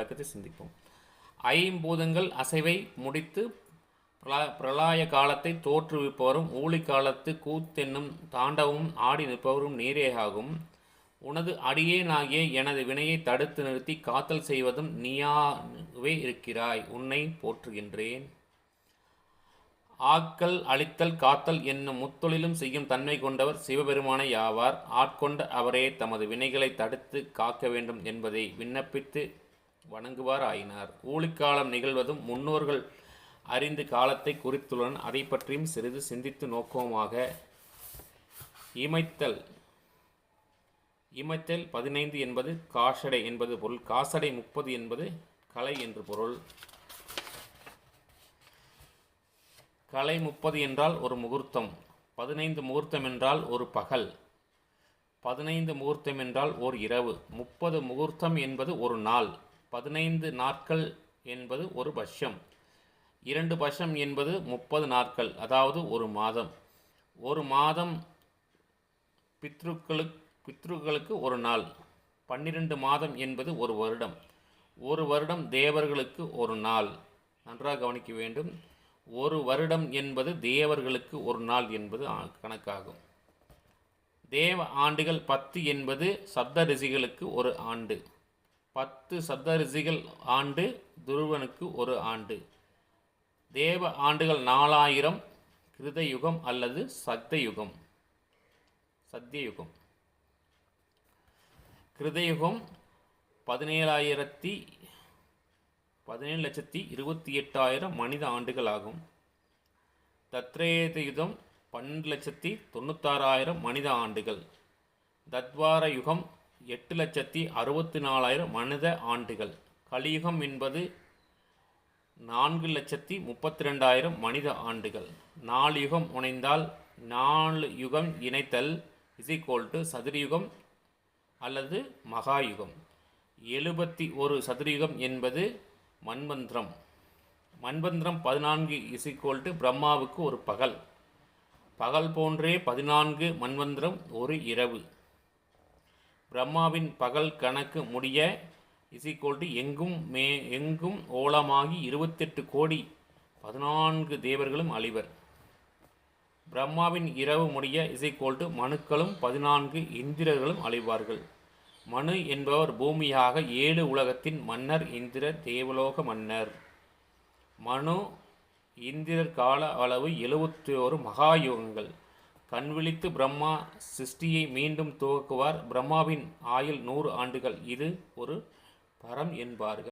விளக்கத்தை சிந்திப்போம். ஐம்பூதங்கள் அசைவை முடித்து பிரளா- காலத்தை தோற்றுவிப்பவரும் ஊழி காலத்து கூத்தென்னும் தாண்டவும் ஆடி நிற்பவரும் நீரேயாகும் உனது அடியேனாகிய எனது வினையை தடுத்து நிறுத்தி காத்தல் செய்வதும் நீயாவே இருக்கிறாய். உன்னை போற்றுகின்றேன். ஆக்கல் அழித்தல் காத்தல் என்னும் முத்தொழிலும் செய்யும் தன்மை கொண்டவர் சிவபெருமானை யாவார் ஆட்கொண்ட அவரே தமது வினைகளை தடுத்து காக்க வேண்டும் என்பதை விண்ணப்பித்து வணங்குவார் ஆயினார் ஊழிக்காலம் நிகழ்வதும் முன்னோர்கள் அறிந்து காலத்தை குறித்துடன் அதை பற்றியும் சிறிது சிந்தித்து நோக்கமாக இமைத்தல். இமைத்தல் பதினைந்து என்பது காஷடை என்பது பொருள். காசடை முப்பது என்பது கலை என்று பொருள். கலை முப்பது என்றால் ஒரு முகூர்த்தம். பதினைந்து முகூர்த்தம் என்றால் ஒரு பகல். பதினைந்து முகூர்த்தம் என்றால் ஓர் இரவு. முப்பது முகூர்த்தம் என்பது ஒரு நாள். பதினைந்து நாட்கள் என்பது ஒரு பட்சம். இரண்டு பட்சம் என்பது முப்பது நாட்கள் அதாவது ஒரு மாதம். ஒரு மாதம் பித்ருக்களுக்கு பித்ருக்களுக்கு ஒரு நாள். பன்னிரண்டு மாதம் என்பது ஒரு வருடம். ஒரு வருடம் தேவர்களுக்கு ஒரு நாள். நன்றாக கவனிக்க வேண்டும். ஒரு வருடம் என்பது தேவர்களுக்கு ஒரு நாள் என்பது கணக்காகும். தேவ ஆண்டுகள் பத்து என்பது சப்த ரிஷிகளுக்கு ஒரு ஆண்டு. பத்து சப்தரிசிகள் ஆண்டு துருவனுக்கு ஒரு ஆண்டு. தேவ ஆண்டுகள் நாலாயிரம் கிருத யுகம் அல்லது சக்த சத்தியயுகம் யுகம் கிருதயுகம் பதினேழாயிரத்தி பதினேழு லட்சத்தி இருபத்தி எட்டாயிரம் மனித ஆண்டுகள் ஆகும் தத்ரேத யுகம் பன்னெண்டு லட்சத்தி தொண்ணூத்தாறாயிரம் மனித ஆண்டுகள். தத்வார யுகம் எட்டு லட்சத்தி அறுபத்தி நாலாயிரம் மனித ஆண்டுகள். கலியுகம் என்பது நான்கு லட்சத்தி முப்பத்தி ரெண்டாயிரம் மனித ஆண்டுகள். நாலு யுகம் முனைந்தால் நாலு யுகம் இணைத்தல் இஸ் ஈக்குவல் டு சதுரயுகம் அல்லது மகாயுகம். எழுபத்தி ஒரு சதுரயுகம் என்பது மன்வந்திரம் மன்வந்திரம் பதினான்கு இஸ் ஈக்குவல் டு பிரம்மாவுக்கு ஒரு பகல். பகல் போன்றே பதினான்கு மன்வந்திரம் ஒரு இரவு. பிரம்மாவின் பகல் கணக்கு முடிய இஸ் எங்கும் மே எங்கும் ஓலமாகி இருபத்தெட்டு கோடி பதினான்கு தேவர்களும் அழிவர். பிரம்மாவின் இரவு முடிய இஸ் மனுக்களும் பதினான்கு இந்திரர்களும் அழிவார்கள். மனு என்பவர் பூமியாக ஏழு உலகத்தின் மன்னர் இந்திர தேவலோக மன்னர். மனு இந்திரர் கால அளவு எழுபத்தி ஒரு மகாயுகங்கள். கண் விழித்து பிரம்மா சிருஷ்டியை மீண்டும் துவக்குவார். பிரம்மாவின் ஆயுள் நூறு ஆண்டுகள். இது ஒரு பரம் என்பார்கள்.